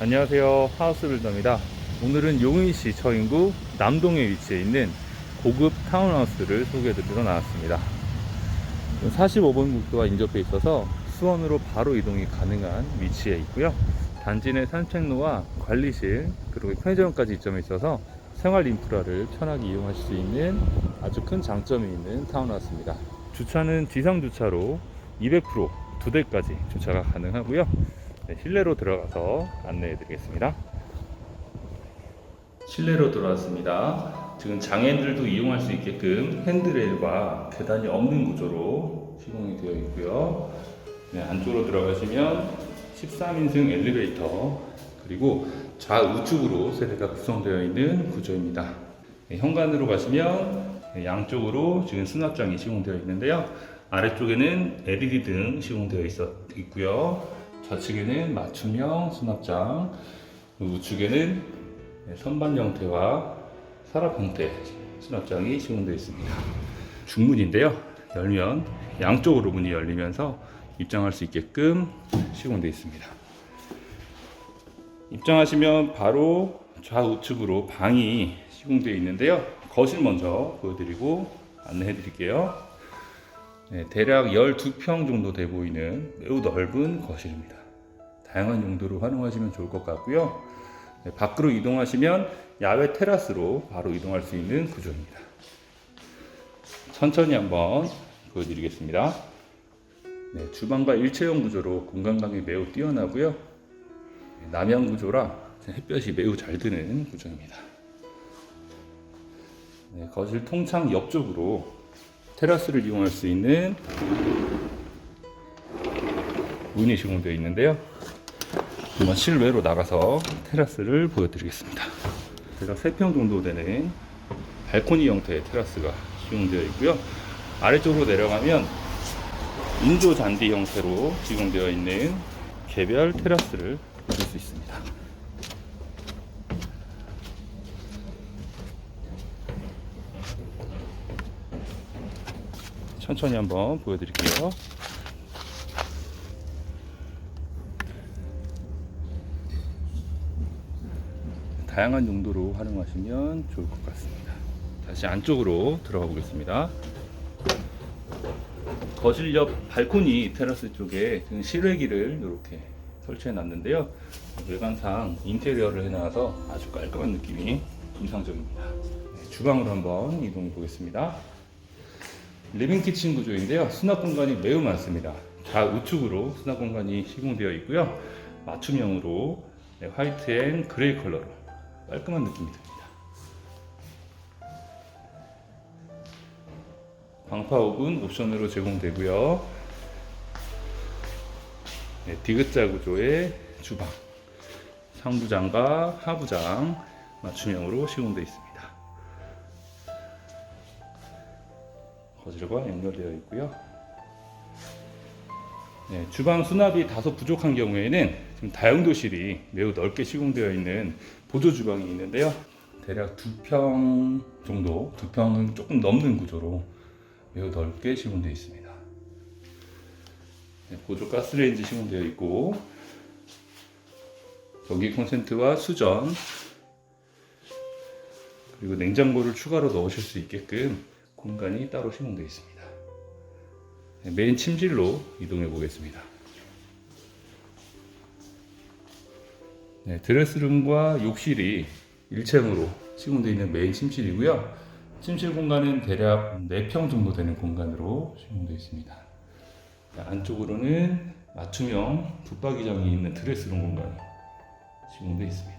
안녕하세요. 하우스빌더입니다. 오늘은 용인시 처인구 남동에 위치해 있는 고급 타운하우스를 소개해드리러 나왔습니다. 45번 국도와 인접해 있어서 수원으로 바로 이동이 가능한 위치에 있고요. 단지 내 산책로와 관리실 그리고 편의점까지 이점에 있어서 생활 인프라를 편하게 이용하실 수 있는 아주 큰 장점이 있는 타운하우스입니다. 주차는 지상 주차로 200%두 대까지 주차가 가능하고요. 네, 실내로 들어가서 안내해 드리겠습니다. 실내로 들어왔습니다. 지금 장애인들도 이용할 수 있게끔 핸드레일과 계단이 없는 구조로 시공이 되어 있고요. 네, 안쪽으로 들어가시면 13인승 엘리베이터 그리고 좌우측으로 세대가 구성되어 있는 구조입니다. 네, 현관으로 가시면 네, 양쪽으로 지금 수납장이 시공되어 있는데요. 아래쪽에는 LED 등 시공되어 있어, 있고요. 좌측에는 맞춤형 수납장, 우측에는 선반 형태와 서랍 형태 수납장이 시공되어 있습니다. 중문인데요. 열면 양쪽으로 문이 열리면서 입장할 수 있게끔 시공되어 있습니다. 입장하시면 바로 좌우측으로 방이 시공되어 있는데요. 거실 먼저 보여드리고 안내해 드릴게요. 네, 대략 12평 정도 돼 보이는 매우 넓은 거실입니다. 다양한 용도로 활용하시면 좋을 것 같고요. 네, 밖으로 이동하시면 야외 테라스로 바로 이동할 수 있는 구조입니다. 천천히 한번 보여드리겠습니다. 네, 주방과 일체형 구조로 공간감이 매우 뛰어나고요. 네, 남향 구조라 햇볕이 매우 잘 드는 구조입니다. 네, 거실 통창 옆쪽으로 테라스를 이용할 수 있는 문이 시공되어 있는데요. 한번 실외로 나가서 테라스를 보여드리겠습니다. 대략 3평 정도 되는 발코니 형태의 테라스가 시공되어 있고요. 아래쪽으로 내려가면 인조 잔디 형태로 시공되어 있는 개별 테라스를 볼수 있습니다. 천천히 한번 보여드릴게요. 다양한 용도로 활용하시면 좋을 것 같습니다. 다시 안쪽으로 들어가 보겠습니다. 거실 옆 발코니 테라스 쪽에 실외기를 이렇게 설치해 놨는데요. 외관상 인테리어를 해놔서 아주 깔끔한 느낌이 인상적입니다. 네, 주방으로 한번 이동해 보겠습니다. 리빙 키친 구조인데요. 수납 공간이 매우 많습니다. 좌우측으로 수납 공간이 시공되어 있고요. 맞춤형으로 네, 화이트 앤 그레이 컬러로 깔끔한 느낌이 듭니다. 방파옥은 옵션으로 제공되고요. 네, 디귿자 구조의 주방, 상부장과 하부장 맞춤형으로 시공되어 있습니다. 거실과 연결되어 있고요. 네, 주방 수납이 다소 부족한 경우에는 지금 다용도실이 매우 넓게 시공되어 있는 보조 주방이 있는데요. 대략 두 평 정도, 두 평은 조금 넘는 구조로 매우 넓게 시공되어 있습니다. 네, 보조 가스레인지 시공되어 있고 전기 콘센트와 수전 그리고 냉장고를 추가로 넣으실 수 있게끔 공간이 따로 시공되어 있습니다. 네, 메인 침실로 이동해 보겠습니다. 네, 드레스룸과 욕실이 일체형으로 시공되어 있는 메인 침실이고요. 침실 공간은 대략 4평 정도 되는 공간으로 시공되어 있습니다. 네, 안쪽으로는 맞춤형 붙박이장이 있는 드레스룸 공간이 시공되어 있습니다.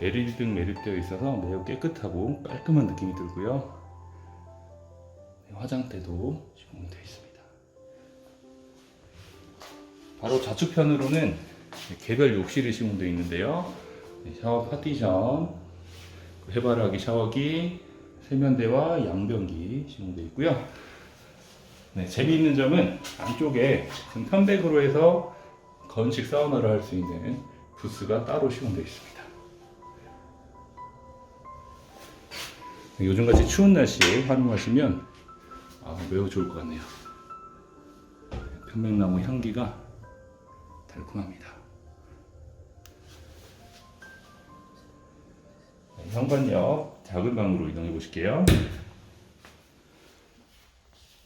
LED 등 매립되어 있어서 매우 깨끗하고 깔끔한 느낌이 들고요. 네, 화장대도 시공되어 있습니다. 바로 좌측편으로는 개별 욕실이 시공되어 있는데요. 네, 샤워 파티션, 해바라기 샤워기, 세면대와 양변기 시공되어 있고요. 네, 재미있는 점은 안쪽에 지금 편백으로 해서 건식 사우나를 할 수 있는 부스가 따로 시공되어 있습니다. 요즘같이 추운 날씨에 활용하시면 아, 매우 좋을 것 같네요. 편백나무 향기가 달콤합니다. 네, 현관역 작은 방으로 이동해 보실게요.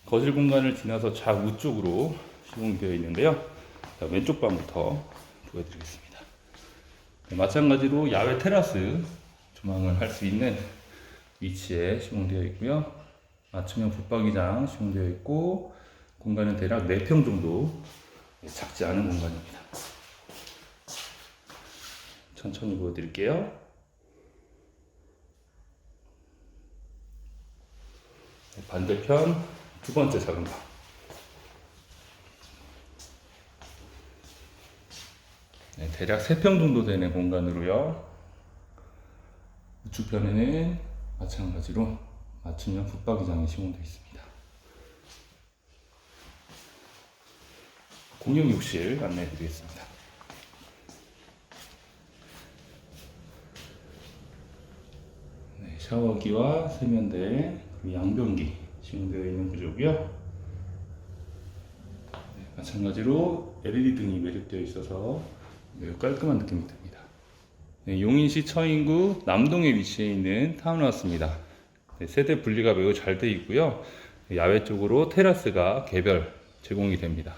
거실 공간을 지나서 좌우 쪽으로 시공이 되어 있는데요. 자, 왼쪽 방부터 보여드리겠습니다. 네, 마찬가지로 야외 테라스 조망을 할 수 있는 위치에 시공되어 있고요. 맞춤형 붙박이장 시공되어 있고 공간은 대략 4평 정도 네, 작지 않은 공간입니다. 천천히 보여드릴게요. 네, 반대편 두 번째 작은 방. 네, 대략 3평 정도 되는 공간으로요. 우측편에는 마찬가지로 맞춤형 붙박이장이 시공되어 있습니다. 공용 욕실 안내해 드리겠습니다. 네, 샤워기와 세면대, 그리고 양변기 시공되어 있는 구조고요. 네, 마찬가지로 LED 등이 매립되어 있어서 매우 깔끔한 느낌이 듭니다. 네, 용인시 처인구 남동에 위치해 있는 타운하우스입니다. 네, 세대 분리가 매우 잘 되어 있고요. 야외 쪽으로 테라스가 개별 제공이 됩니다.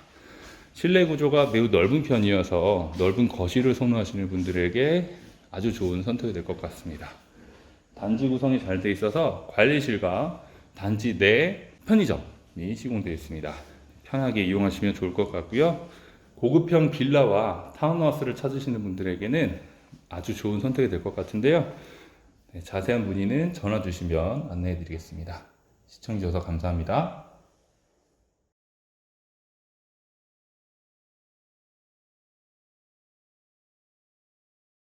실내 구조가 매우 넓은 편이어서 넓은 거실을 선호하시는 분들에게 아주 좋은 선택이 될 것 같습니다. 단지 구성이 잘 되어 있어서 관리실과 단지 내 편의점이 시공되어 있습니다. 편하게 이용하시면 좋을 것 같고요. 고급형 빌라와 타운하우스를 찾으시는 분들에게는 아주 좋은 선택이 될 것 같은데요. 네, 자세한 문의는 전화 주시면 안내해 드리겠습니다. 시청해 주셔서 감사합니다.